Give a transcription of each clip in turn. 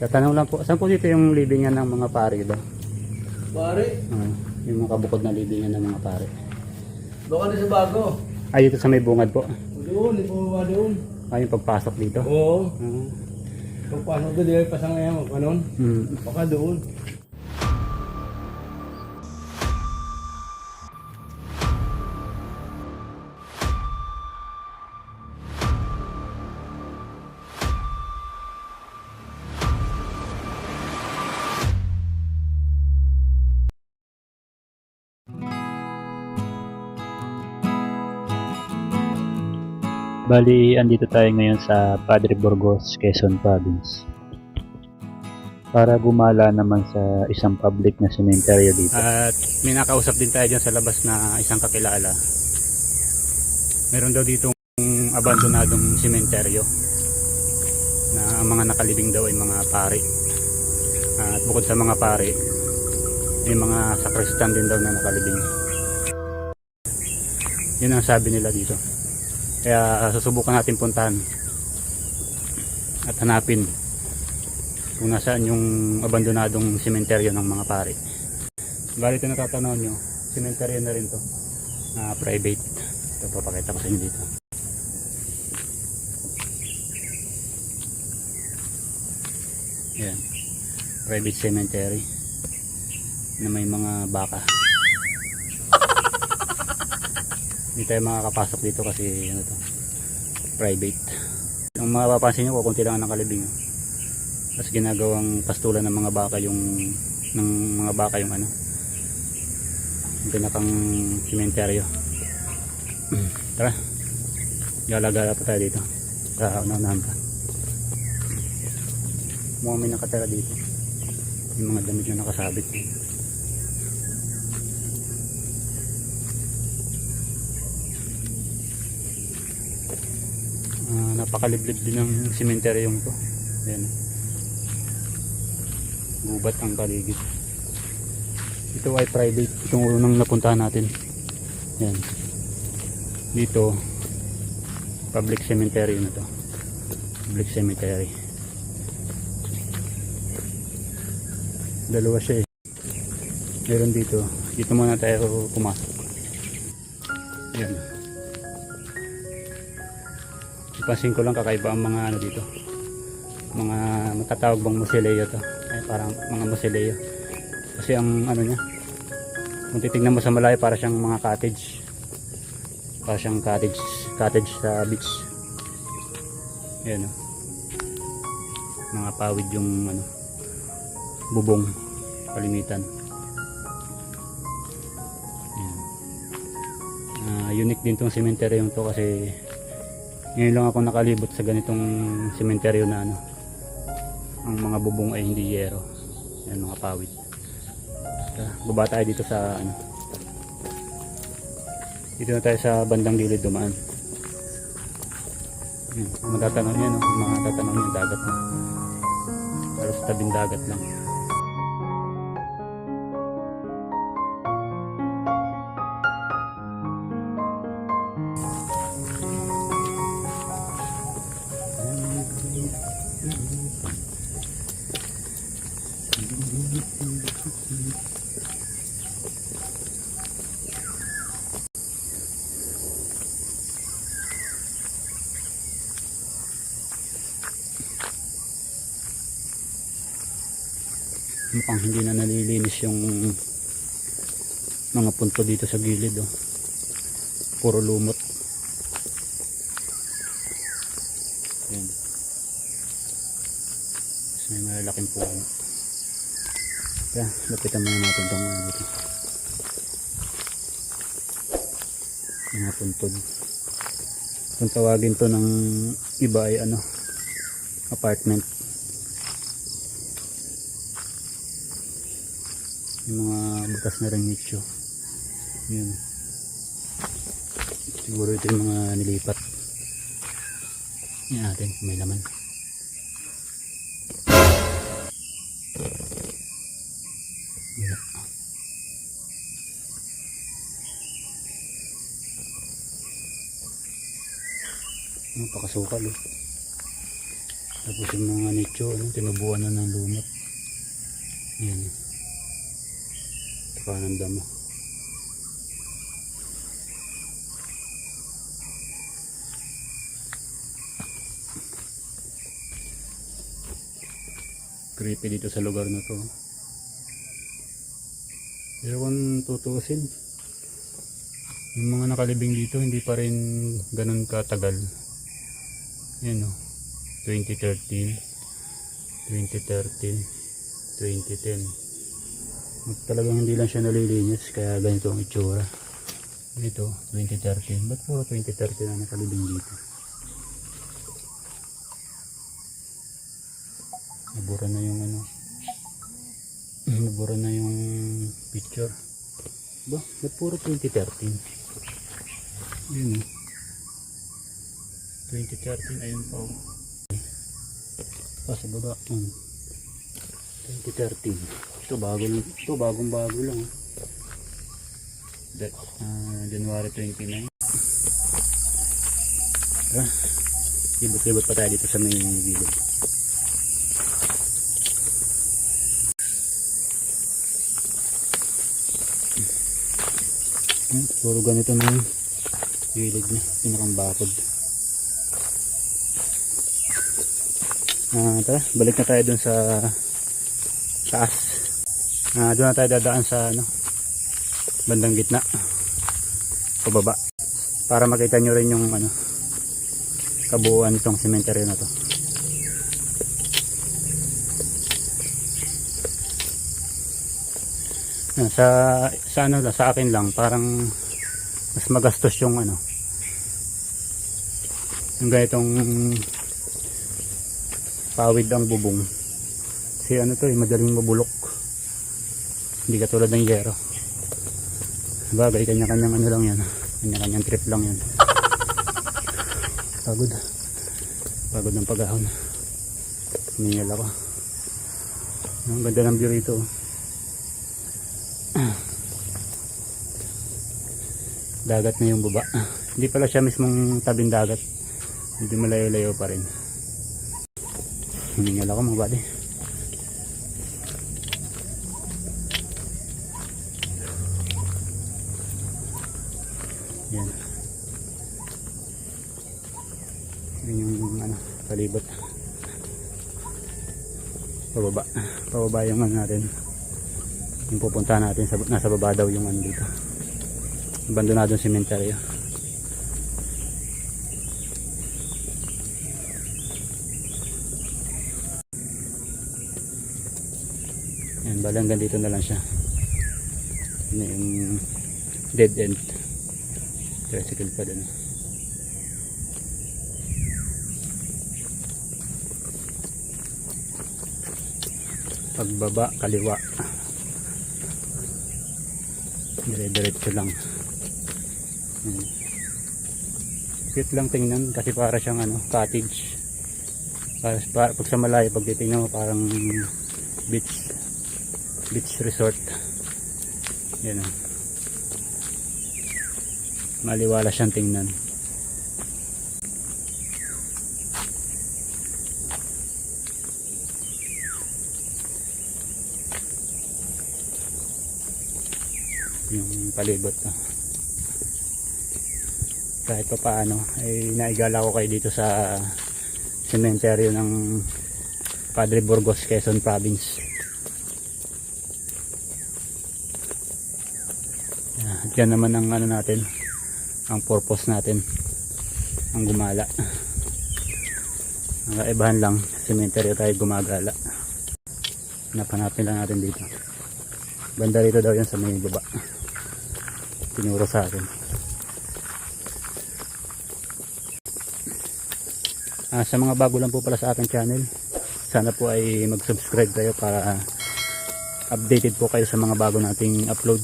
Tatanong lang po, saan po dito yung libingan ng mga pare ba? Pare, Ah, yung mga kabukod na libingan ng mga pare. na sa bago. Ay, dito sa may bungad po. Doon, ito ba doon? Ay, yung pagpasok dito. Oo. Ah, Kung paano doon, pasang ngayon, kanon? hmm. Baka doon. Bali, andito tayo ngayon sa Padre Burgos, Quezon Province. Para gumala naman sa isang public na cemetery dito. At may nakausap din tayo dyan sa labas na isang kakilala. Meron daw ditong abandonadong sementeryo na ang mga nakalibing daw ay mga pare. At bukod sa mga pare, may mga sakristan din daw na nakalibing. Yun ang sabi nila dito. Kaya ah, susubukan natin puntahan at hanapin kung nasaan yung abandonadong sementeryo ng mga pare. Bali ito natatanaw nyo, sementeryo na rin to. Na private. Ito papakita ko sa inyo dito. Yan. Private cemetery na may mga baka. Hindi tayo makakapasok dito kasi ano to, private. Ang mapapansin nyo, kukunti lang ang nakalibing. oh. Tapos ginagawang pastulan ng mga baka yung ng mga baka yung ano yung pinakang sementeryo tara gala-gala pa tayo dito sa unahan pa mukhang may nakatira dito yung mga damit na nakasabit Ah, napakaliblib din ng sementeryo yung to. Ayan. gubat ang paligid. Ito ay private. Itong unang napuntahan natin. Yan dito public cemetery na to. Public cemetery. Dalawa siya eh. Meron dito. Dito muna tayo pumasok. Yan ipansin ko lang kakaiba ang mga ano dito. Mga matatawag bang musileo to? Ay parang mga musileo. Kasi ang ano niya kung titignan mo sa malayo para siyang mga cottage. Para siyang cottage cottage sa beach. Yan oh. mga pawid yung ano bubong kalimitan. Ah, unique din tong cemetery yung to kasi ngayon lang ako nakalibot sa ganitong sementeryo na ano. Ang mga bubong ay hindi yero. Yan mga pawid baba tayo dito sa ano. Dito na tayo sa bandang gilid dumaan. Yan, matatanaw nyo no? kung matatanaw nyo yung dagat no? halos tabing dagat lang mukhang hindi na nalilinis yung mga punto dito sa gilid oh. puro lumot. Yan Tapos may malalaking puno kaya lapitan muna natin itong mga dito mga puntod. Kung tawagin to ng iba ay ano apartment. Yung mga butas na ring nicho yun. Siguro ito yung mga nilipat. Yan natin may laman napakasukal eh Tapos yung mga nicho, ano, tinubuan na ng lumot. Yan. Ito kanan damo. Creepy dito sa lugar na to. Pero kung tutuusin, yung mga nakalibing dito hindi pa rin ganun katagal. Yan o. 2013, 2013, 2010. At Talagang hindi lang siya nalilinis kaya ganito ang itsura. Ito, 2013. Ba't puro 2013 ang nakalibing dito? Nabura na yung ano. Nabura na yung picture. Ba, ba't puro 2013? Yun eh. 2013, ayun pa. oh. Ah, sa baba. Hmm. 2013. Ito bago. Ito bagong bago lang. That, ah, January 29. Tara. Libot-libot pa tayo dito sa may village. Yan, puro ganito na yung gilid niya, pinakang. Ah, tara, balik na tayo dun sa taas. Ah, doon na tayo dadaan sa ano, bandang gitna. Pababa. Para makita nyo rin yung ano, kabuuan itong cemetery na to. Yan, sa sa ano sa akin lang parang mas magastos yung ano yung ganitong pawid ang bubong. Kasi ano to eh madaling mabulok. Hindi katulad ng yero. Bagay kanya-kanyang ano lang yan. Kanya-kanyang trip lang yan. Pagod. Pagod ng pagahon. Hiningal ako. Ang ganda ng view rito. Dagat na yung baba. Hindi pala siya mismong tabing dagat. Hindi malayo-layo pa rin hiningal ako mga buddy. Yan. Yun yung ano palibot. Pababa pababa yung ano natin. Yung pupuntahan natin sa, nasa baba daw yung ano dito. Abandonadong sementeryo yan bali hanggang dito na lang siya. Ano yung dead end? Tricycle pa din. Pagbaba kaliwa. Dire-diretso lang. Hmm. cute lang tingnan kasi para siyang ano cottage. Para, para pag sa malayo pag titingnan mo parang beach beach resort. Yan o. Maliwala siyang tingnan. Yung palibot na kahit pa paano ay naigala ko kayo dito sa sementeryo ng Padre Burgos, Quezon Province Yan, naman ang ano natin ang purpose natin ang gumala. Ang kaibahan lang sementeryo tayo gumagala. Napanapin lang natin dito. Banda rito daw yan sa may baba. Tinuro sa akin Ah, sa mga bago lang po pala sa ating channel sana po ay mag subscribe kayo para updated po kayo sa mga bago nating upload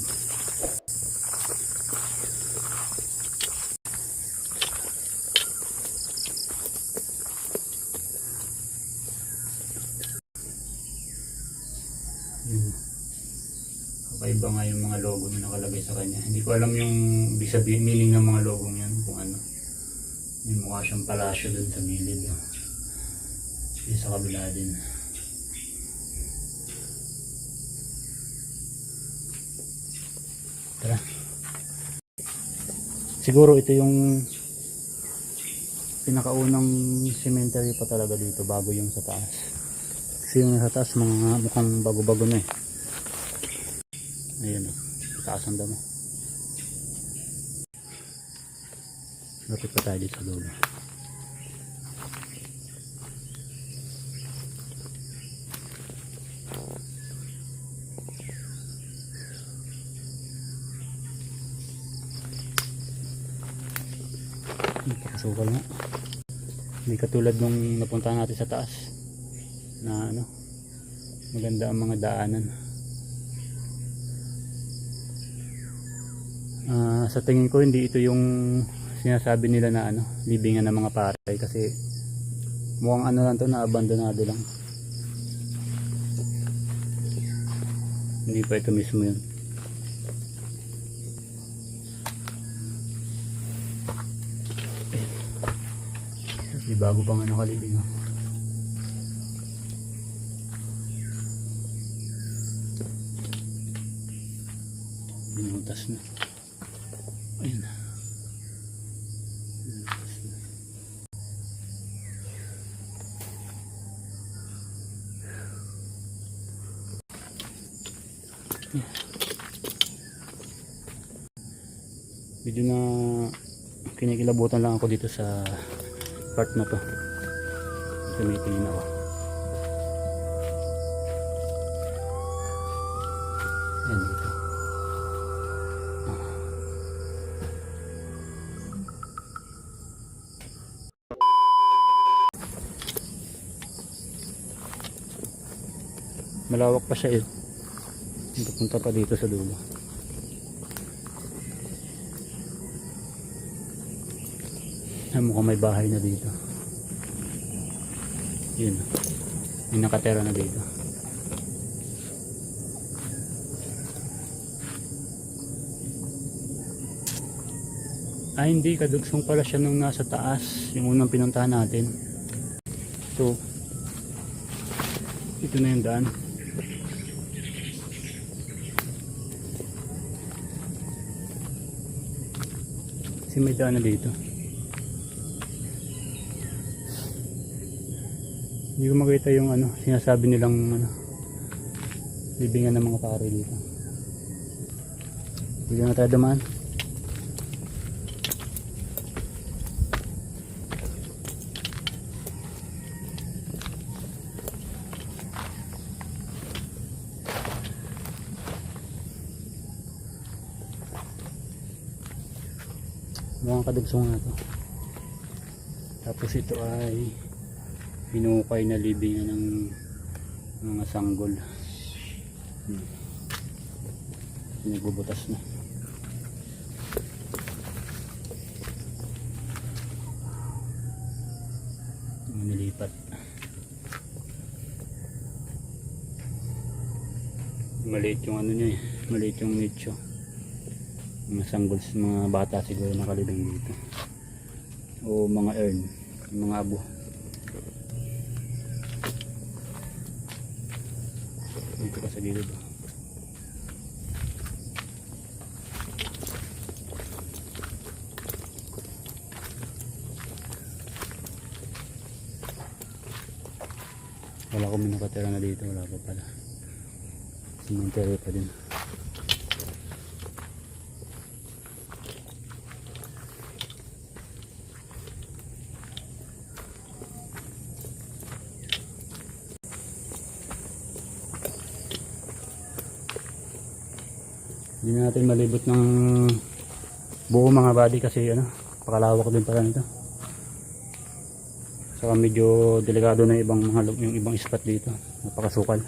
Yun. Kakaiba nga yung mga logo na nakalagay sa kanya. Hindi ko alam yung ibig sabihin, meaning ng mga logo yan. Kung ano. Yung mukha siyang palasyo dun sa gilid. Yung sa kabila din. Tara. Siguro ito yung pinakaunang cemetery pa talaga dito bago yung sa taas. Kasi yung sa taas mga mukhang bago-bago na eh. Ayun o. Taas ang damo. Lapit pa tayo dito sa dulo. Kasukal nga. Hindi katulad nung napunta natin sa taas. Na ano. Maganda ang mga daanan. Ah, sa tingin ko hindi ito yung sinasabi nila na ano, libingan ng mga pare kasi mukhang ano lang to na abandonado lang. Hindi pa ito mismo yun. Di bago pang ano kalibing oh. Binutas na. Ayun na. Binutas na. Yeah. Medyo na kinikilabutan lang ako dito sa part na to. Tumitingin ako. Yan dito. Malawak pa siya eh. Papunta pa dito sa dulo. Ay, mukhang may bahay na dito. Yun. May nakatera na dito. Ay, hindi. Kadugsong pala siya nung nasa taas. Yung unang pinuntahan natin. Ito. Ito na yung daan. May daan na dito. Hindi ko makita yung ano, sinasabi nilang ano, libingan ng mga pare dito. Hindi na tayo dumaan. Mukhang kadugsong nga to. Tapos ito ay hinukay na libingan ng mga sanggol. Hmm. Nagbubutas na. Nilipat. Maliit yung ano niya eh. Maliit yung nicho. Mga sanggol, mga bata siguro nakalibing dito. O mga earn, mga abo. Dito. Wala may nakatira na dito. Wala pa pala. Cemetery pa din. Hindi na natin malibot ng buo mga body kasi ano, pakalawak din pala nito. Saka medyo delikado na ibang mga yung ibang spot dito. Napakasukal.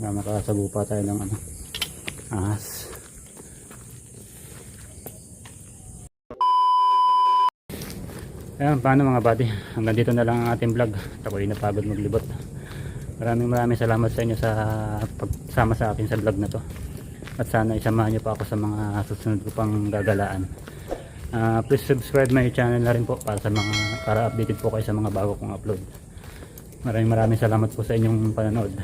Na makasagupa tayo ng ano, ahas. Ayan, paano mga buddy? Hanggang dito na lang ang ating vlog. Ako ay napagod maglibot. Maraming maraming salamat sa inyo sa pagsama sa akin sa vlog na to. At sana isamahan niyo pa ako sa mga susunod ko pang gagalaan. Ah, please subscribe my channel na rin po para sa mga para updated po kayo sa mga bago kong upload. Maraming maraming salamat po sa inyong panonood.